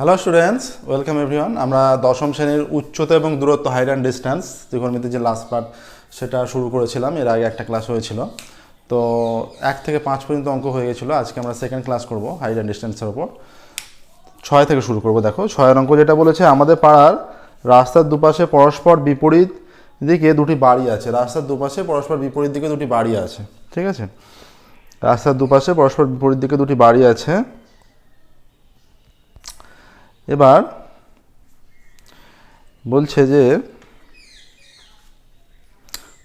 Hello students welcome everyone আমরা দশম শ্রেণির উচ্চতা এবং দূরত্ব হাইট অ্যান্ড ডিস্ট্যান্স ত্রিকোণমিতির যে লাস্ট পার্ট সেটা শুরু করেছিলাম। এর আগে একটা ক্লাস হয়েছিল। তো এক থেকে পাঁচ পর্যন্ত অঙ্ক হয়ে গেছিল। আজকে আমরা সেকেন্ড ক্লাস করব হাইট অ্যান্ড ডিস্ট্যান্সের ওপর ছয় থেকে শুরু করব, দেখো। ছয়ের অঙ্ক যেটা বলেছে, আমাদের পাড়ার রাস্তার দুপাশে পরস্পর বিপরীত দিকে দুটি বাড়ি আছে। রাস্তার দুপাশে পরস্পর বিপরীত দিকে দুটি বাড়ি আছে। ঠিক আছে? রাস্তার দুপাশে পরস্পর বিপরীত দিকে দুটি বাড়ি আছে। এবার বলছে যে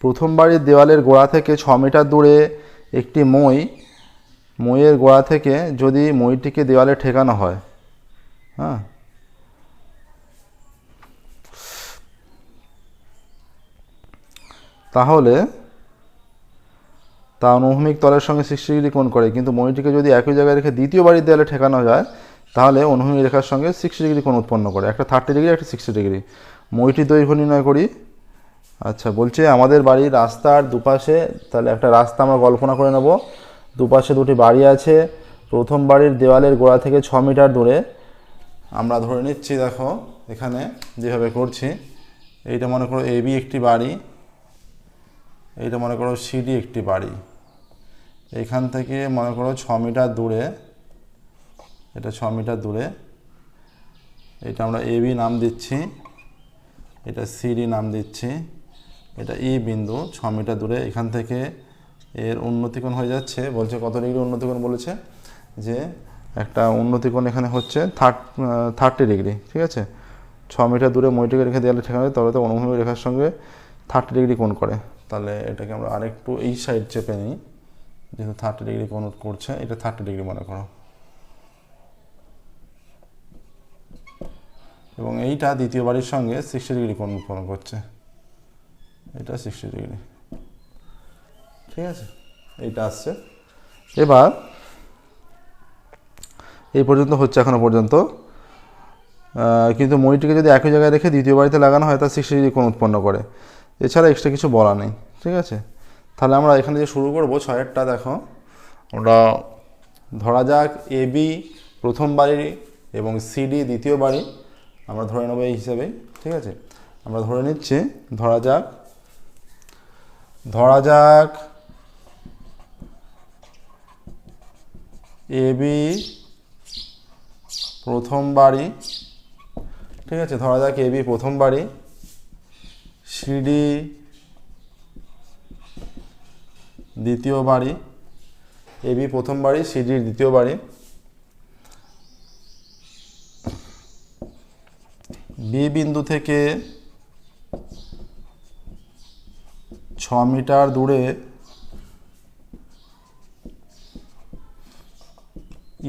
প্রথম বাড়ির দেওয়ালের গোড়া থেকে ছ মিটার দূরে একটি মই, মইয়ের গোড়া থেকে যদি মইটিকে দেওয়ালে ঠেকানো হয়। হ্যাঁ। তাহলে তা অনুভূমিক তলের সঙ্গে ডিগ্রি কোণ করে, কিন্তু মইটিকে যদি একই জায়গায় রেখে দ্বিতীয় বাড়ির দেওয়ালে ঠেকানো যায় তাহলে অনুভূমি রেখার সঙ্গে সিক্সটি ডিগ্রি কোণ উৎপন্ন করে। একটা থার্টি ডিগ্রি একটা সিক্সটি ডিগ্রি মইটির দৈর্ঘ্য নির্ণয় করি। আচ্ছা বলছে আমাদের বাড়ির রাস্তার দুপাশে, তাহলে একটা রাস্তা আমরা কল্পনা করে নেব। দুপাশে দুটি বাড়ি আছে। প্রথম বাড়ির দেওয়ালের গোড়া থেকে ছ মিটার দূরে। আমরা ধরে নিচ্ছি, দেখো, এখানে যেভাবে করছি, এইটা মনে করো এবি একটি বাড়ি, এইটা মনে করো সিডি একটি বাড়ি। এইখান থেকে মনে করো ছ মিটার দূরে এটা ছ মিটার দূরে। এটা আমরা এবি নাম দিচ্ছি। এটা সিডি নাম দিচ্ছি। এটা ই বিন্দু ছ মিটার দূরে। এখান থেকে এর উন্নতিকোণ হয়ে যাচ্ছে। বলছে কত ডিগ্রি উন্নতিকোণ বলেছে? যে একটা উন্নতিকোণ এখানে হচ্ছে থার্ট থার্টি ডিগ্রি, ঠিক আছে? ছ মিটার দূরে মইটিকে রেখে দেওয়ালে ঠেকানো তবে তো অনুভূমিক রেখার সঙ্গে থার্টি ডিগ্রি কোণ করে। তাহলে এটাকে আমরা আরেকটু এই সাইড চেপে নিই। যেহেতু থার্টি ডিগ্রি কোণ করছে, এটা থার্টি ডিগ্রি মনে করো। এবং এইটা দ্বিতীয় বাড়ির সঙ্গে সিক্সটি ডিগ্রি কোণ উৎপন্ন করছে। এটা সিক্সটি ডিগ্রি ঠিক আছে? এইটা আসছে। এবার এই পর্যন্ত হচ্ছে এখনও পর্যন্ত। কিন্তু মইটিকে যদি একই জায়গায় রেখে দ্বিতীয় বাড়িতে লাগানো হয়, তা সিক্সটি ডিগ্রি কোণ উৎপন্ন করে। এছাড়া এক্সট্রা কিছু বলা নেই। ঠিক আছে? তাহলে আমরা এখানে যে শুরু করব, ছয়েরটা দেখো। আমরা ধরা যাক এবি প্রথম বাড়ি এবং সিডি দ্বিতীয় বাড়ি। আমরা ধরে নেব এই হিসাবেই ঠিক আছে? আমরা ধরে নিচ্ছি, ধরা যাক ধরা যাক এ, বি, প্রথম বাড়ি, ঠিক আছে? ধরা যাক এ, বি, প্রথম বাড়ি সিডি দ্বিতীয় বাড়ি, এ, বি, প্রথম বাড়ি সিডির দ্বিতীয় বাড়ি বি বিন্দু থেকে ছ মিটার দূরে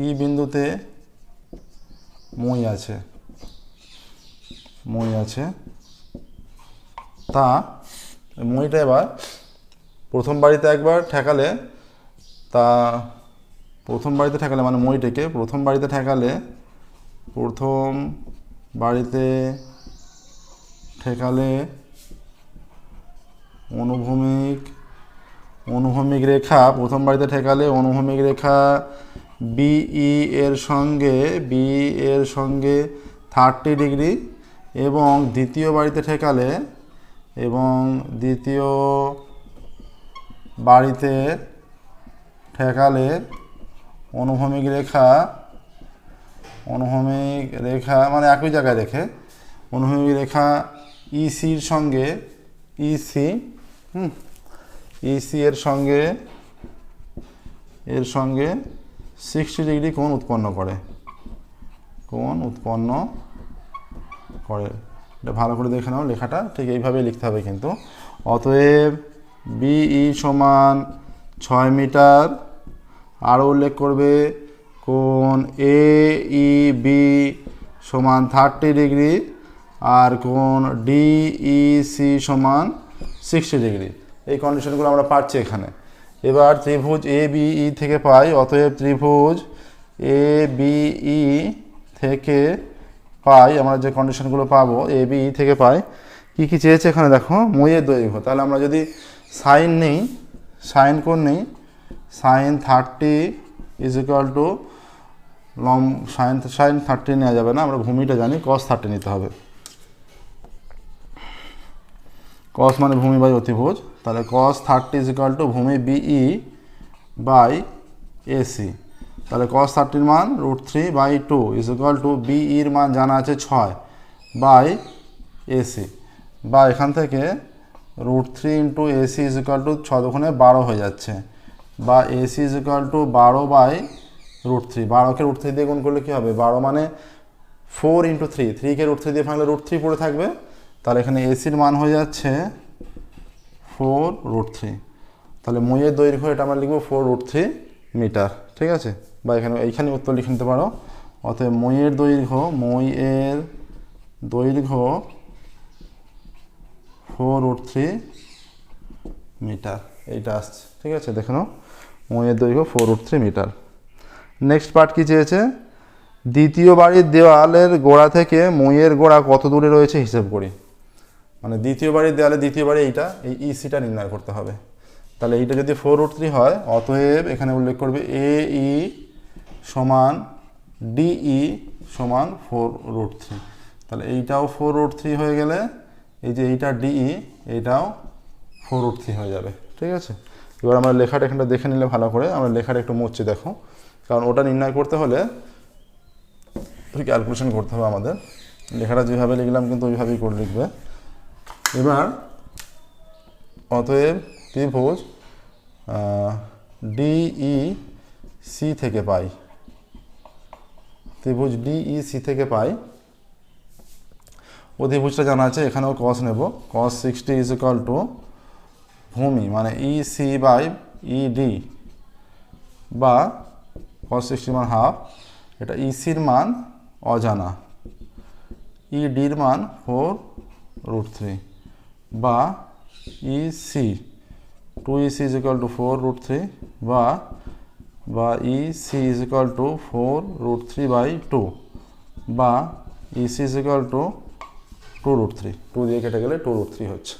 ই বিন্দুতে মই আছে মই আছে। তা, মইটা এবার প্রথম বাড়িতে একবার ঠেকালে, তা প্রথম বাড়িতে ঠেকালে মানে মইটাকে প্রথম বাড়িতে ঠেকালে প্রথম বাড়িতে ঠেকালে অনুভূমিক অনুভূমিক রেখা, প্রথম বাড়িতে ঠেকালে অনুভূমিক রেখা বিই এর সঙ্গে বি এর সঙ্গে থার্টি ডিগ্রি এবং দ্বিতীয় বাড়িতে ঠেকালে এবং দ্বিতীয় বাড়িতে ঠেকালে অনুভূমিক রেখা অনুভূমিক রেখা মানে একই জায়গায় রেখে অনুভূমিক রেখা ইসির সঙ্গে ইসি হুম ইসি এর সঙ্গে এর সঙ্গে সিক্সটি ডিগ্রি কোণ উৎপন্ন করে। কোণ উৎপন্ন করে। এটা ভালো করে দেখে নাও লেখাটা, ঠিক এইভাবে লিখতে হবে কিন্তু। অতএব বিই সমান ছয় মিটার আরও উল্লেখ করবে কোণ এ ই বি সমান থার্টি ডিগ্রি আর কোণ সি সমান সিক্সটি ডিগ্রি এই কন্ডিশনগুলো আমরা পাচ্ছি এখানে। এবার ত্রিভুজ এ বি ই থেকে পাই, অতএব ত্রিভুজ এ বি ই থেকে পাই, আমরা যে কন্ডিশনগুলো পাবো এ বি ই থেকে পাই, কী কী চেয়েছে এখানে দেখো? মইয়ের দৈর্ঘ্য। তাহলে আমরা যদি সাইন নিই সাইন কোণ নিই sine thirty is equal to লম সাইন সাইন থার্টি নেওয়া যাবে না, আমরা ভূমিটা জানি কস থার্টি নিতে হবে। কস মানে ভূমি বাই অতিভুজ, তাহলে cos thirty is equal to ভূমি বিই বাই এসি তাহলে কস থার্টির মান root three by two is equal to বিইর মান জানা আছে ছয় বাই এসি বা এখান থেকে root three into AC is equal to ছ দোকানে বারো হয়ে যাচ্ছে। বা এসি ইজ ইকাল টু বারো বাই রুট থ্রি বারোকে রুট থ্রি দিয়ে গুণ করলে কী হবে? বারো মানে ফোর ইন্টু থ্রি থ্রিকে রুট থ্রি দিয়ে ভাঙলে রুট থ্রি পড়ে থাকবে। তাহলে এখানে এসির মান হয়ে যাচ্ছে ফোর রুট থ্রি তাহলে মইয়ের দৈর্ঘ্য, এটা আমরা লিখব ফোর রুট থ্রি মিটার ঠিক আছে? বা এখানে, এইখানে উত্তর লিখে নিতে পারো। অতএব মইয়ের দৈর্ঘ্য মইয়ের দৈর্ঘ্য ফোর রুট থ্রি মিটার এইটা আসছে, ঠিক আছে? দেখে নাও। মইয়ের দৈর্ঘ্য four root three meter next part কি চেয়েছে? দ্বিতীয় বাড়ির দেওয়ালের গোড়া থেকে মইয়ের গোড়া কত দূরে রয়েছে হিসেব করি। মানে দ্বিতীয় বাড়ির দেওয়ালে দ্বিতীয় বাড়ি এইটা, এই ইসিটা নির্ণয় করতে হবে। তাহলে এইটা যদি ফোর রুট থ্রি হয়, অতএব এখানে উল্লেখ করবে এ ই সমান ডিই সমান ফোর রুট থ্রি তাহলে এইটাও ফোর রুট থ্রি হয়ে গেলে, এই যে এইটা ডিই এইটাও ফোর রুট থ্রি হয়ে যাবে। ঠিক আছে? এবার আমরা লেখাটা এখানটা দেখে নিলে ভালো করে, আমরা লেখাটা একটু মুছছি দেখো। কারণ ওটা নির্ণয় করতে হলে ক্যালকুলেশন করতে হবে আমাদের। লেখাটা যেভাবে লিখলাম কিন্তু ওইভাবেই করে লিখবে। এবার অতএব ত্রিভুজ ডিই সি থেকে পাই। ত্রিভুজ ডিই সি থেকে পাই। অধিভুজটা জানা আছে, এখানেও কস নেব। Cos sixty is equal to ভূমি মানে E C by E D বা কস সিক্সটি মান হাফ এটা ইসির মান অজানা। ই ডির মান ফোর রুট থ্রি বা E C to E C is equal to four root three বা বা E C is equal to four root three by two বা E C is equal to two root three two দিয়ে কেটে গেলে two root three হচ্ছে।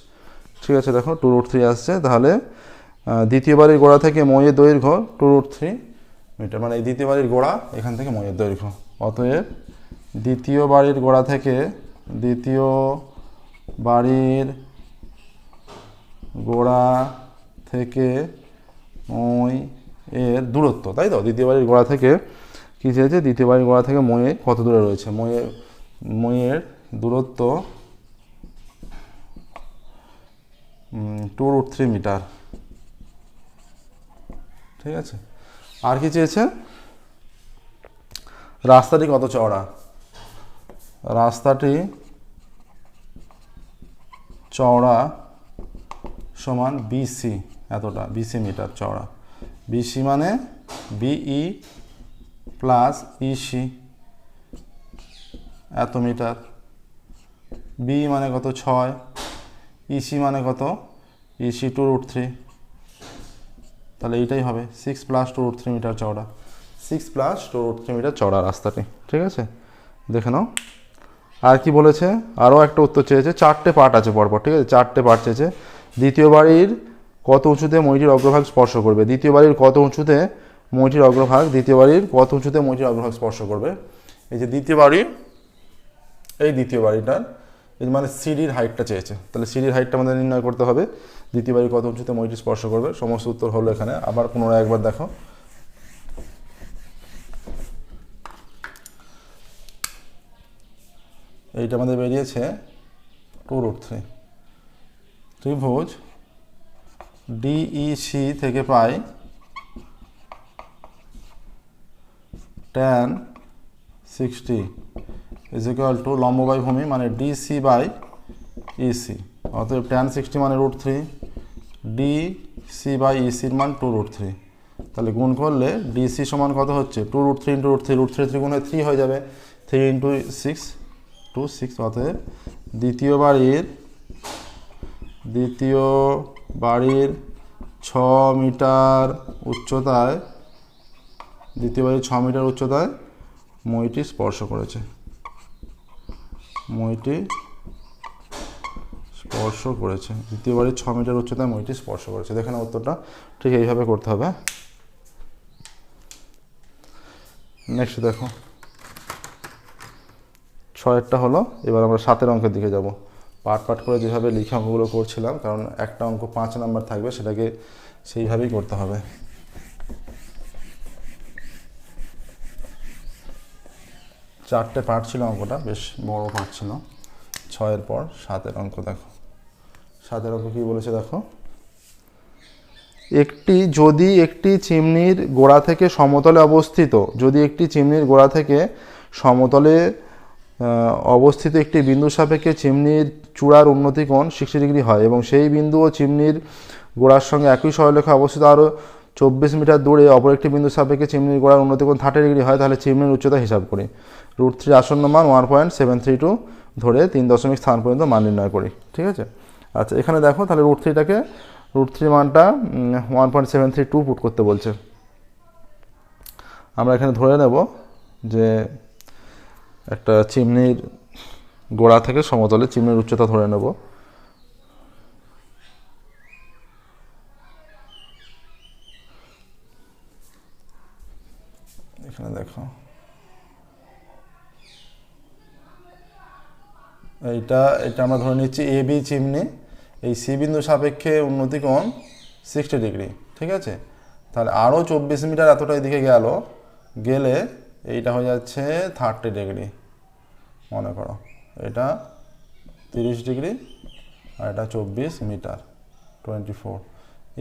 ঠিক আছে দেখো টু রুট থ্রি আসছে। তাহলে আহ, দ্বিতীয় বাড়ির গোড়া থেকে মইয়ের দৈর্ঘ্য টু রুট থ্রি মিটার মানে এই দ্বিতীয় বাড়ির গোড়া, এখান থেকে ময়ের দৈর্ঘ্য। অতএব দ্বিতীয় বাড়ির গোড়া থেকে দ্বিতীয় বাড়ির গোড়া থেকে মই এর দূরত্ব, তাই তো? দ্বিতীয় বাড়ির গোড়া থেকে কী চেয়েছে? দ্বিতীয় বাড়ির গোড়া থেকে ময়ে কত দূরে রয়েছে? ময়ের ময়ের দূরত্ব টু রুট থ্রি মিটার ঠিক আছে? আর কি চেয়েছে? রাস্তাটি কত চওড়া রাস্তাটি চওড়া সমান বিসি এতটা বিসি মিটার চওড়া। বিসি মানে বিই প্লাস ইসি এত মিটার। বি মানে কত ছয় ইসি মানে কত ইসি টু রুট থ্রি তাহলে এইটাই হবে six plus two root three meter চওড়া। Six plus two root three meter চওড়া রাস্তাটি, ঠিক আছে? দেখে নাও। আর কি বলেছে? আরও একটা উত্তর চেয়েছে, চারটে পার্ট আছে পরপর, ঠিক আছে? চারটে পার্ট চেয়েছে। দ্বিতীয় বাড়ির কত উঁচুতে মইটির অগ্রভাগ স্পর্শ করবে? দ্বিতীয় বাড়ির কত উঁচুতে মইটির অগ্রভাগ? দ্বিতীয় বাড়ির কত উঁচুতে মইটির অগ্রভাগ স্পর্শ করবে? এই যে দ্বিতীয় বাড়ি, এই দ্বিতীয় বাড়িটার এই মানে সিঁড়ির হাইটটা চেয়েছে। তাহলে সিঁড়ির হাইটটা আমাদের নির্ণয় করতে হবে। দ্বিতীয় বাড়ি কত উঁচুতে মইটি স্পর্শ করবে। সমস্ত উত্তর হলো এখানে। আবার পুনরায় একবার দেখো। এইটা আমাদের বেরিয়েছে টু রুট থ্রি ত্রিভুজ ডিইসি থেকে পাই tan sixty is equal to লম্ব বাই ভূমি মানে ডিসি বাই ইসি অতএব ট্যান সিক্সটি মানে root three D C by ইসির মান টু রুট থ্রি তাহলে গুণ করলে ডিসি সমান কত হচ্ছে? Two root three into root three root three three গুণে থ্রি হয়ে যাবে। Three into six two six অতএব দ্বিতীয় বাড়ির দ্বিতীয় বাড়ির ছ মিটার উচ্চতায়, দ্বিতীয় বাড়ির ছ মিটার উচ্চতায় মইটি স্পর্শ করেছে। মইটি স্পর্শ করেছে। দ্বিতীয় বাড়ির ছ মিটার উচ্চতায় মইটি স্পর্শ করেছে। দেখেন উত্তরটা ঠিক এইভাবে করতে হবে নেক্সট দেখো। ছয়েরটা হলো, এবার আমরা সাতের অঙ্কের দিকে যাব। পাট পাট করে যেভাবে লিখে অঙ্কগুলো করছিলাম, কারণ একটা অঙ্ক পাঁচ নাম্বার থাকবে, সেটাকে সেইভাবেই করতে হবে। চারটে পার্ট ছিল অঙ্কটা, বেশ বড় পার্ট ছিল। ছয়ের পর সাতের অঙ্ক দেখো। সাতের অঙ্ক কী বলেছে দেখো? একটি যদি একটি চিমনির গোড়া থেকে সমতলে অবস্থিত, যদি একটি চিমনির গোড়া থেকে সমতলে অবস্থিত একটি বিন্দু সাপেক্ষে চিমনির চূড়ার উন্নতি কোণ সিক্সটি ডিগ্রি হয় এবং সেই বিন্দু ও চিমনির গোড়ার সঙ্গে একই সরলরেখা অবস্থিত, আরও চব্বিশ মিটার দূরে অপর একটি বিন্দু সাপেক্ষে চিমনির গোড়ার উন্নতি কোণ থার্টি ডিগ্রি হয়, তাহলে চিমনির উচ্চতা হিসাব করি। রুট থ্রি আসন্ন মান one point seven three two ধরে তিন দশমিক স্থান পর্যন্ত মান নির্ণয় করি, ঠিক আছে? আচ্ছা এখানে দেখো, তাহলে রুট থ্রিটাকে রুট থ্রি মানটা one point seven three two put করতে বলছে। আমরা এখানে ধরে নেব যে একটা চিমনির গোড়া থেকে সমতলে চিমনির উচ্চতা ধরে নেব। এখানে দেখো। এইটা, এটা আমরা ধরে নিচ্ছি এ বি চিমনি। এই সি বিন্দু সাপেক্ষে উন্নতি কোণ সিক্সটি ডিগ্রি ঠিক আছে? তাহলে আরও চব্বিশ মিটার এতটা এদিকে গেল, গেলে এইটা হয়ে যাচ্ছে থার্টি ডিগ্রি মনে করো। এটা তিরিশ ডিগ্রি আর এটা চব্বিশ meter twenty four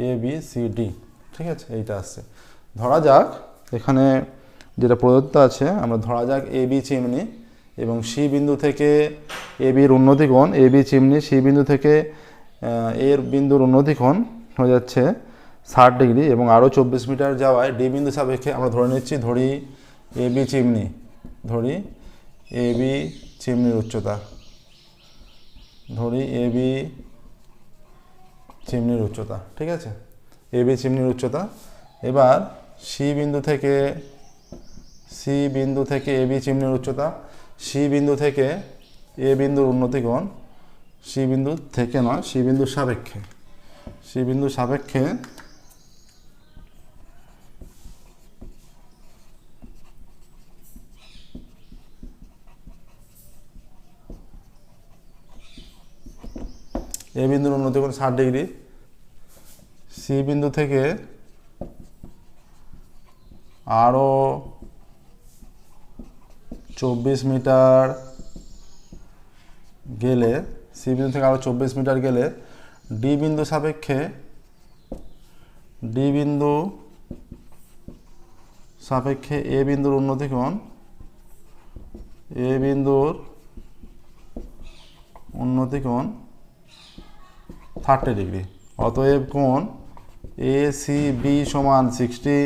A B C D ঠিক আছে? এইটা আসছে। ধরা যাক, এখানে যেটা প্রদত্ত আছে, আমরা ধরা যাক এ বি চিমনি এবং সি বিন্দু থেকে এ বির উন্নতি কোণ এ বি চিমনি সি বিন্দু থেকে এর বিন্দুর উন্নতি কোণ হয়ে যাচ্ছে ষাট ডিগ্রি এবং আরও চব্বিশ মিটার যাওয়ায় ডি বিন্দু সাপেক্ষে আমরা ধরে নিচ্ছি ধরি এ বি চিমনি, ধরি এ বি চিমনির উচ্চতা, ধরি এ বি চিমনির উচ্চতা, ঠিক আছে? এ বি চিমনির উচ্চতা। এবার সি বিন্দু থেকে, সি বিন্দু থেকে এ বি চিমনির উচ্চতা, সি বিন্দু থেকে এ বিন্দুর উন্নতি কোণ সি বিন্দু থেকে নয় সি বিন্দুর সাপেক্ষে। সি বিন্দুর সাপেক্ষে এ বিন্দুর উন্নতি কোণ ষাট ডিগ্রি। সি বিন্দু থেকে আরও চব্বিশ মিটার গেলে সি বিন্দু থেকে আরও চব্বিশ মিটার গেলে ডি বিন্দু সাপেক্ষে ডি বিন্দু সাপেক্ষে এ বিন্দুর উন্নতি কোণ? এ বিন্দুর উন্নতি কোণ থার্টি ডিগ্রি। অতএব কোণ এ সি বি সমান সিক্সটি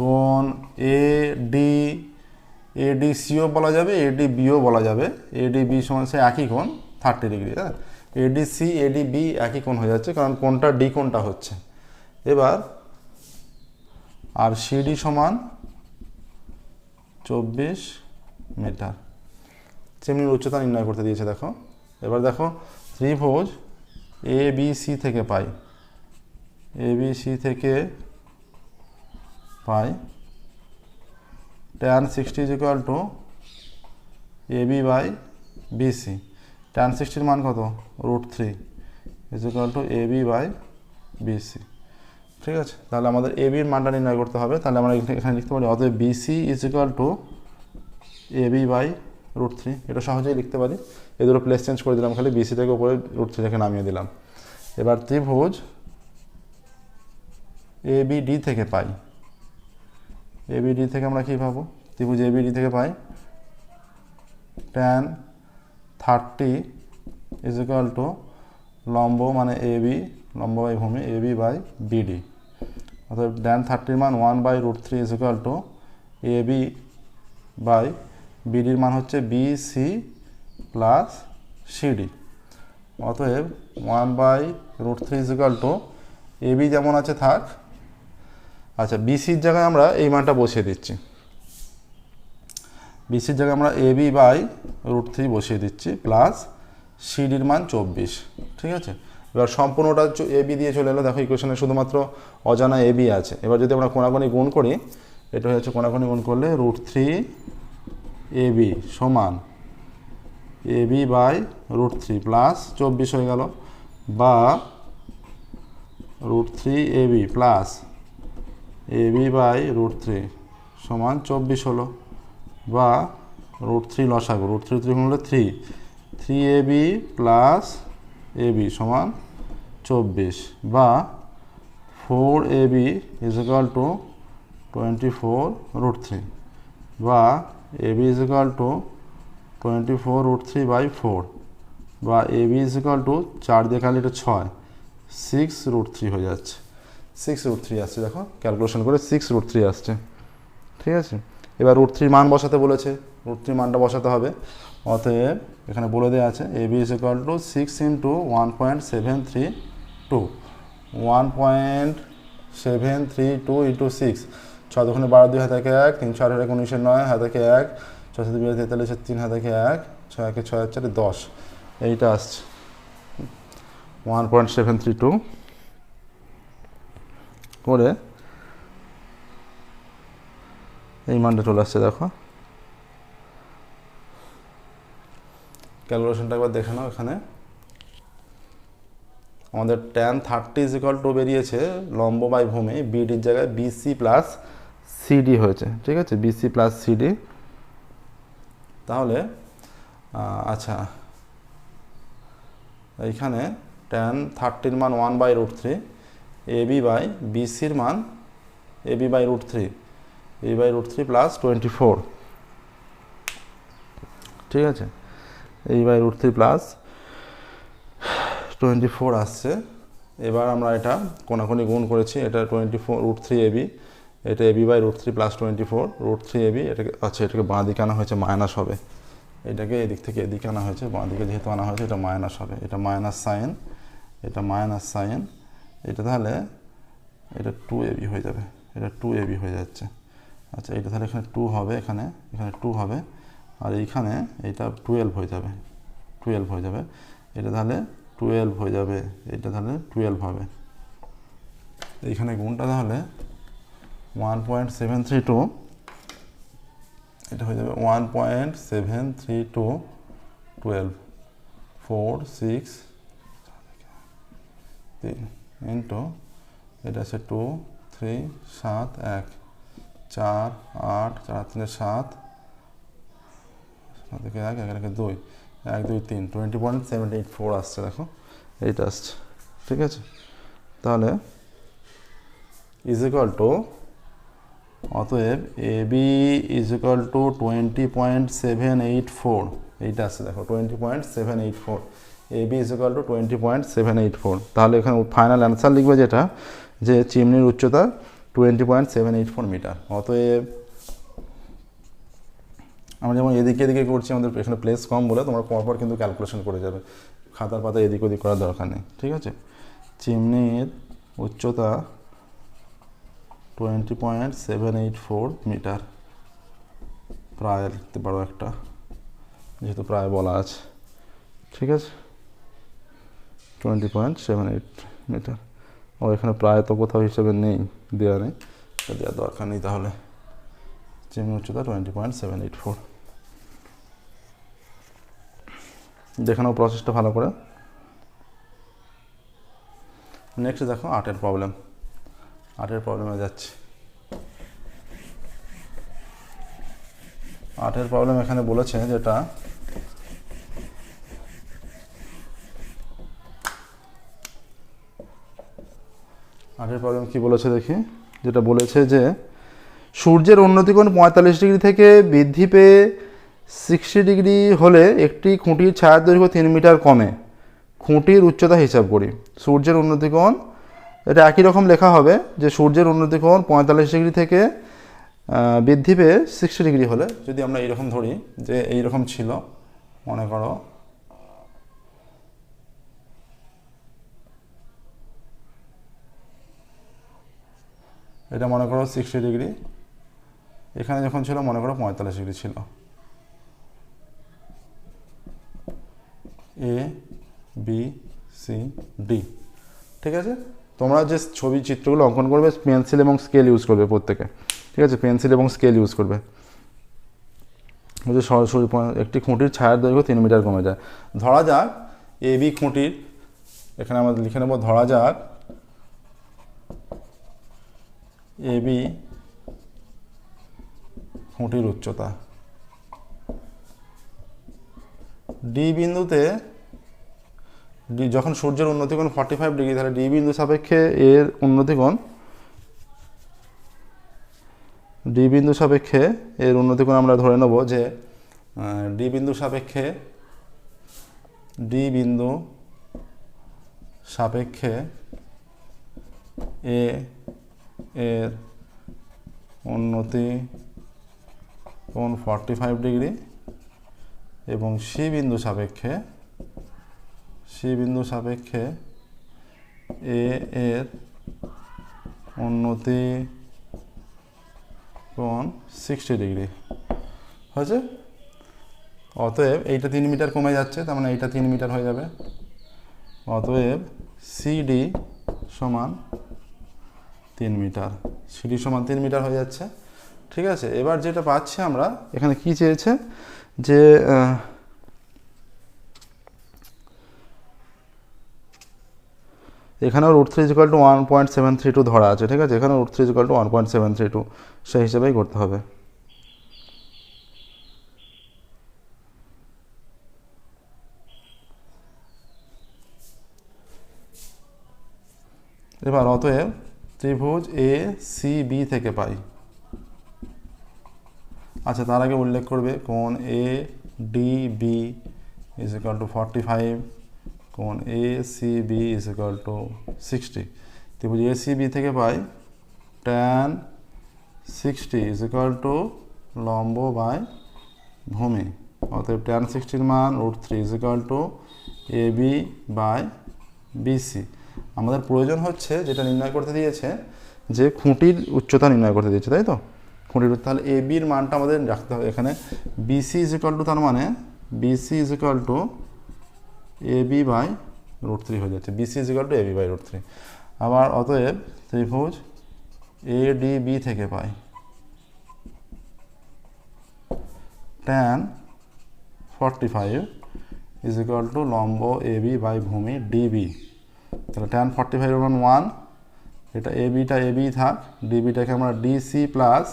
কোণ এ ডি এডি সিও বলা যাবে এডি বিও বলা যাবে এডি বি সমান সে একই কোণ। থার্টি ডিগ্রি হ্যাঁ এডি সি এডি বি একই কোণ হয়ে যাচ্ছে, কারণ কোণটা ডি কোণটা হচ্ছে। এবার আর সিডি সমান চব্বিশ মিটার। চিমনির উচ্চতা নির্ণয় করতে দিয়েছে, দেখো। এবার দেখো, ত্রিভুজ এ বি সি থেকে পাই। এ বি সি থেকে পাই tan 60 is equal to ab by bc tan 60 এর মান কত? Root three is equal to A B by BC ঠিক আছে? তাহলে আমাদের এ বির মানটা নির্ণয় করতে হবে। তাহলে আমরা এখানে- লিখতে পারি, অতএব BC is equal to A B by root three এটা সহজেই লিখতে পারি। এ দুটো প্লেস চেঞ্জ করে দিলাম, খালি বিসি থেকে উপরে রুট থ্রি থেকে নামিয়ে দিলাম। এবার ত্রিভুজ এ বি ডি থেকে পাই। এবিডি থেকে আমরা কী পাবো? ত্রিভুজ এবিডি থেকে পাই। Tan thirty is equal to লম্ব মানে এবি লম্ব বাই ভূমি এবি বাই বিডি অর্থাৎ ট্যান থার্টির মান one by root three is equal to AB by বিডির মান হচ্ছে বিসি প্লাস সিডি অতএব one by root three is equal to AB যেমন আছে থাক। আচ্ছা বিসির জায়গায় আমরা এই মানটা বসিয়ে দিচ্ছি। বিসির জায়গায় আমরা A B by root three বসিয়ে দিচ্ছি প্লাস সিডির মান চব্বিশ, ঠিক আছে? এবার সম্পূর্ণটা এ বি দিয়ে চলে এলো, দেখো ইকুয়েশনে শুধুমাত্র অজানা এ বি আছে। এবার যদি আমরা কোনাকুনি গুণ করি, এটা যাচ্ছে কোনাকুনি গুণ করলে রুট থ্রি এ বি সমান A B by root three plus চব্বিশ হয়ে গেল, বা root three A B plus A B by root three সমান চব্বিশ হলো। বা রুট থ্রি লসাগু, রুট থ্রি থ্রি হলো three. Three A B plus A B সমান চব্বিশ বা four A B is equal to twenty four root three বা A B is equal to twenty four root three by four বা A B is equal to চার দিয়ে খালি এটা ছয়। সিক্স রুট থ্রি হয়ে যাচ্ছে। সিক্স রুট থ্রি আসছে, দেখো, ক্যালকুলেশন করে সিক্স রুট থ্রি আসছে। ঠিক আছে? এবার রুট থ্রির মান বসাতে বলেছে রুট থ্রি মানটা বসাতে হবে। অতএব এখানে বলে দেওয়া আছে A B equal to six into one point seven three two one point seven three two into six ছয় দোকানে বারো দুই হাত একে তিন চার হাতে উনিশের নয় হাতে এক ছয় সাথে বিয়ে তেতাল্লিশের তিন হাত এক ছয় একে ছয় চারে দশ। এইটা আসছে। One point seven three two করে এই মানটা চলে আসছে, দেখো। ক্যালকুলেশনটা একবার দেখে নাও এখানে। আমাদের tan thirty is equal to বেরিয়েছে লম্ব বাই ভূমি বিডির জায়গায় বিসি প্লাস সিডি হয়েছে, ঠিক আছে? বিসি প্লাস সিডি তাহলে আচ্ছা। এইখানে ট্যান থার্টির মান one by root three A B by বিসির মান A B by root three A by root three plus twenty four ঠিক আছে? এই by root three plus twenty four আসছে। এবার আমরা এটা কোনাকুনি গুণ করেছি। এটা twenty four root three AB এটা AB by root three plus twenty four root three AB এটাকে আচ্ছা এটাকে বাঁ দিকে আনা হয়েছে মাইনাস হবে। এটাকে এদিক থেকে এদিকে আনা হয়েছে, বাঁ দিকে যেহেতু আনা হয়েছে, এটা মাইনাস হবে। এটা মাইনাস সাইন এটা মাইনাস সাইন এটা তাহলে, এটা টু এবি হয়ে যাবে। এটা টু এবি হয়ে যাচ্ছে। আচ্ছা এটা তাহলে এখানে টু হবে, এখানে এখানে টু হবে। আর এইখানে এটা টুয়েলভ হয়ে যাবে টুয়েলভ হয়ে যাবে। এটা তাহলে টুয়েলভ হয়ে যাবে, এটা তাহলে টুয়েলভ হবে। এইখানে গুণটা তাহলে one point seven three two এটা হয়ে যাবে one point seven three two twelve four six তিন। ইন্টু এটা আছে টু থ্রি সাত, এক। চার, আট, চার তিনে সাত। এক এক, একে দুই। এক, দুই, তিন। Twenty point seven eight four আসছে, দেখো। এইটা আসছে। ঠিক আছে? তাহলে ইজ ইকাল টু অতএব A B is equal to twenty point seven eight four এইটা আসছে, দেখো। Twenty point seven eight four A B is equal to twenty point seven eight four তাহলে এখানে ফাইনাল অ্যান্সার লিখবে যেটা, যে চিমনির উচ্চতা twenty point seven eight four meter অতএব আমরা যেমন এদিকে এদিকে করছি, আমাদের এখানে প্লেস কম বলে তোমরা পরপর কিন্তু ক্যালকুলেশন করে যাবে। খাতার পাতা এদিক ওদিক করার দরকার নেই, ঠিক আছে? চিমনির উচ্চতা twenty point seven eight four meter প্রায় লিখতে পারো একটা, যেহেতু প্রায় বলা আছে, ঠিক আছে? Twenty point seven eight meter ও এখানে প্রায় তো কোথাও হিসেবে নেই। দেওয়া নেই। দেওয়ার দরকার নেই তাহলে চিমনি উচ্চতা twenty point seven eight four দেখানো প্রসেসটা ভালো করে। নেক্সট দেখো আটের প্রবলেম আটের প্রবলেমে যাচ্ছি। আটের প্রবলেম এখানে বলেছে যেটা আটের প্রবলেম কি বলেছে দেখি? যেটা বলেছে যে, সূর্যের উন্নতিকোণ পঁয়তাল্লিশ ডিগ্রি থেকে বৃদ্ধি পেয়ে সিক্সটি ডিগ্রি হলে একটি খুঁটির ছায়ার দৈর্ঘ্য তিন মিটার কমে। খুঁটির উচ্চতা হিসাব করি। সূর্যের উন্নতিকোণ, এটা একই রকম লেখা হবে যে সূর্যের উন্নতিকোণ পঁয়তাল্লিশ ডিগ্রি থেকে বৃদ্ধি পেয়ে সিক্সটি ডিগ্রি হলে। যদি আমরা এইরকম ধরি যে এইরকম ছিল, মনে করো এটা মনে করো সিক্সটি ডিগ্রি এখানে যখন ছিল, মনে করো পঁয়তাল্লিশ ডিগ্রি ছিল। এ বি সি ডি ঠিক আছে? তোমরা যে ছবি, চিত্রগুলো অঙ্কন করবে, পেন্সিল এবং স্কেল ইউজ করবে প্রত্যেকে। ঠিক আছে? পেন্সিল এবং স্কেল ইউজ করবে। সরাসরি একটি খুঁটির ছায়ার দৈর্ঘ্য তিন মিটার কমে যায়। ধরা যাক এ বি খুঁটির, এখানে আমাদের লিখে নেব, ধরা যাক এ বি খুঁটির উচ্চতা। ডি বিন্দুতে যখন সূর্যের উন্নতিকোণ ফর্টি ফাইভ ডিগ্রি তাহলে ডি বিন্দু সাপেক্ষে এর উন্নতিকোণ ডি বিন্দু সাপেক্ষে এর উন্নতিকোণ আমরা ধরে নেব যে ডি বিন্দু সাপেক্ষে ডি বিন্দু সাপেক্ষে এ এর উন্নতি কোণ ফর্টি ফাইভ ডিগ্রি এবং সি বিন্দু সাপেক্ষে সি বিন্দু সাপেক্ষে এ এর উন্নতি কোণ সিক্সটি ডিগ্রি হয়েছে? অতএব এইটা তিন মিটার কমে যাচ্ছে, তার মানে এইটা তিন মিটার হয়ে যাবে। অতএব সিডি সমান তিন মিটার। সিডি সমান তিন মিটার হয়ে যাচ্ছে। ঠিক আছে এবার যেটা পাচ্ছি আমরা এখানে কি চেয়েছে? যে আহ, এখানেও root three is equal to one point seven three two ধরা আছে ঠিক আছে? এখানে root three is equal to one point seven three two সেই হিসেবেই করতে হবে। এবার অতএব ত্রিভুজ এ সি বি থেকে পাই। আচ্ছা তার আগে উল্লেখ করবে কোন A D B is equal to forty five কোন A C B is equal to sixty ত্রিভুজ এ সি বি থেকে পাই tan sixty is equal to লম্ব বাই ভূমি। অতএব ট্যান সিক্সটির মান root three is equal to A B by BC আমাদের প্রয়োজন হচ্ছে যেটা নির্ণয় করতে দিয়েছে, যে খুঁটির উচ্চতা নির্ণয় করতে দিয়েছে, তাই তো? খুঁটির তাহলে এ বির মানটা আমাদের রাখতে হবে এখানে। বিসি ইজ ইকাল টু তার মানে BC is equal to A B by root three হয়ে যাচ্ছে। BC is equal to A B by root three আবার অতএব ত্রিভুজ এ ডি বি থেকে পাই। Tan forty five is equal to লম্ব A B by ভূমি ডিবি তাহলে tan forty five মান ওয়ান এটা এ বিটা এ বি থাক ডিবিটাকে আমরা ডিসি প্লাস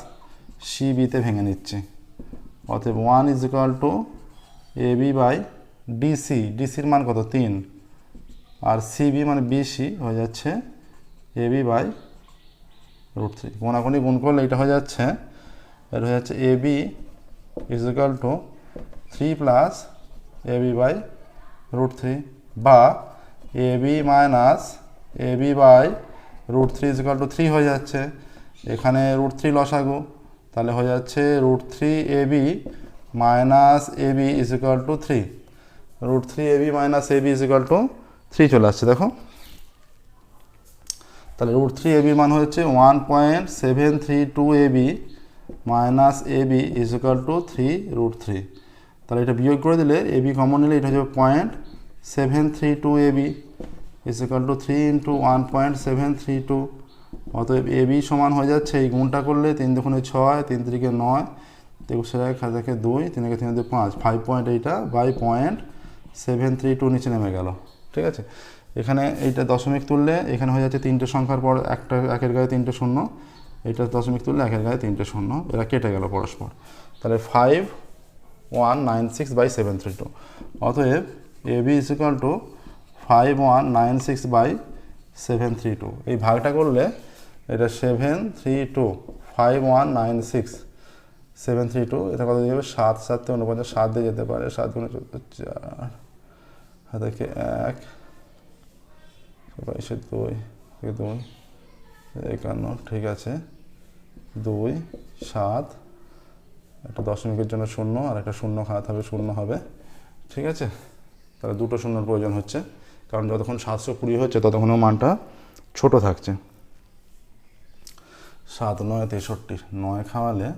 সিবিতে ভেঙে নিচ্ছি। অতএব one is equal to A B by DC ডিসির মান কত? তিন। আর সিবি মানে বিসি হয়ে যাচ্ছে A B by root three কোনাকুনি গুণ করলে এটা হয়ে যাচ্ছে এটা হয়ে যাচ্ছে A B is equal to three plus A B by root three বা A B minus A B by root three is equal to three হয়ে যাচ্ছে। এখানে রুট থ্রি লসাগু। তাহলে হয়ে যাচ্ছে root three A B minus A B is equal to three root three A B minus A B is equal to three চলে আসছে, দেখো। তাহলে রুট থ্রি এ বির মান হচ্ছে one point seven three two A B minus A B is equal to three root three তাহলে এটা বিয়োগ করে দিলে এ বি কমন নিলে এটা হচ্ছে point seven three two A B is equal to three into one point seven three two অতএব A, B সমান হয়ে যাচ্ছে, এই গুণটা করলে তিন দুগুণে ছয়, তিন তিরিকে নয় একুশে এক হাজারকে দুই, তিন একে তিন দুই পাঁচ ফাইভ পয়েন্ট এইটা by point seven three two নিচে নেমে গেল, ঠিক আছে? এখানে এইটা দশমিক তুললে এখানে হয়ে যাচ্ছে তিনটে সংখ্যার পর একটা একের গায়ে তিনটে শূন্য, এইটা দশমিক তুললে একের গায়ে তিনটে শূন্য, এরা কেটে গেল পরস্পর। তাহলে five one nine six by seven three two অতএব A, B is equal to five one nine six by seven three two এই ভাগটা করলে এটা seven three two five one nine six seven three two এটা কত দিয়ে যাবে? সাত সাততে উনপঞ্চাশ, সাত দিয়ে যেতে পারে, সাত গুণে চোদ্দ, চার। হাতে এক বাইশে দুই দুই, একান্ন, ঠিক আছে। দুই, সাত, একটা দশমিকের জন্য শূন্য, আর একটা শূন্য খাত হবে শূন্য হবে, ঠিক আছে? তাহলে দুটো শূন্যর প্রয়োজন হচ্ছে। কারণ যতক্ষণ সাতশো কুড়ি হচ্ছে, ততক্ষণও মানটা ছোট থাকছে। সাত, নয়, তেষট্টি, নয় খাওয়ালে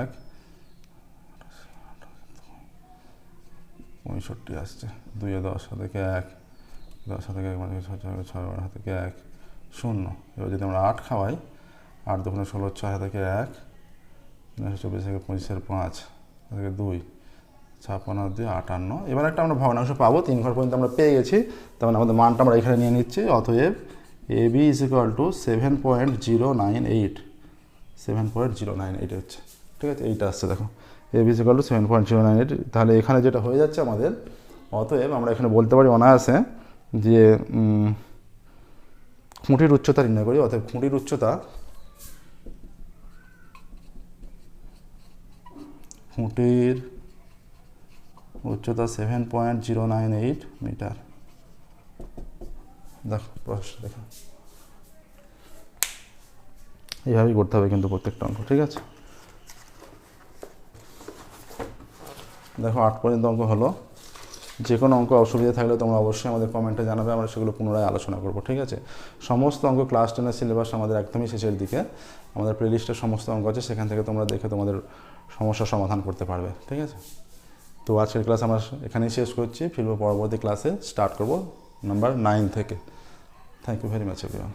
এক, পঁয়ষট্টি আসছে। দুইয়ে দশ থেকে এক, দশ থেকে এক মানে ছয় ছয় ছয় বারো থেকে এক, শূন্য। এবার যদি আমরা আট খাওয়াই, আট দুগুণে ষোলো, ছয় থেকে এক চব্বিশ থেকে পঁচিশের পাঁচ থেকে দুই। ছাপ্পান্ন, দুই, আটান্ন। এবার একটা আমরা ভগ্নাংশ পাবো, তিন ঘর পর্যন্ত আমরা পেয়ে গেছি। তার মানে আমাদের মানটা আমরা এখানে নিয়ে নিচ্ছি, অতএব A B is equal to seven point zero nine eight seven point zero nine eight হচ্ছে, ঠিক আছে? এইটা আসছে, দেখো। A B is equal to seven point zero nine eight তাহলে এখানে যেটা হয়ে যাচ্ছে আমাদের, অতএব আমরা এখানে বলতে পারি অনায়াসে যে খুঁটির উচ্চতা নির্ণয় করি, অতএব খুঁটির উচ্চতা, খুঁটির উচ্চতা seven point zero nine eight metre দেখো দেখো। এইভাবেই করতে হবে কিন্তু প্রত্যেকটা অঙ্ক, ঠিক আছে? দেখো, আট পর্যন্ত অঙ্ক হলো। যে কোনো অঙ্ক অসুবিধা থাকলে তোমরা অবশ্যই আমাদের কমেন্টে জানাবে, আমরা সেগুলো পুনরায় আলোচনা করব, ঠিক আছে? সমস্ত অঙ্ক ক্লাস টেনের সিলেবাস আমাদের একদমই শেষের দিকে। আমাদের প্লেলিস্টের সমস্ত অঙ্ক আছে, সেখান থেকে তোমরা দেখে তোমাদের সমস্যার সমাধান করতে পারবে, ঠিক আছে? তো আজকের ক্লাস আমরা এখানেই শেষ করছি। ফিরবো পরবর্তী ক্লাসে স্টার্ট করব নাম্বার নাইন থেকে। Thank you very much everyone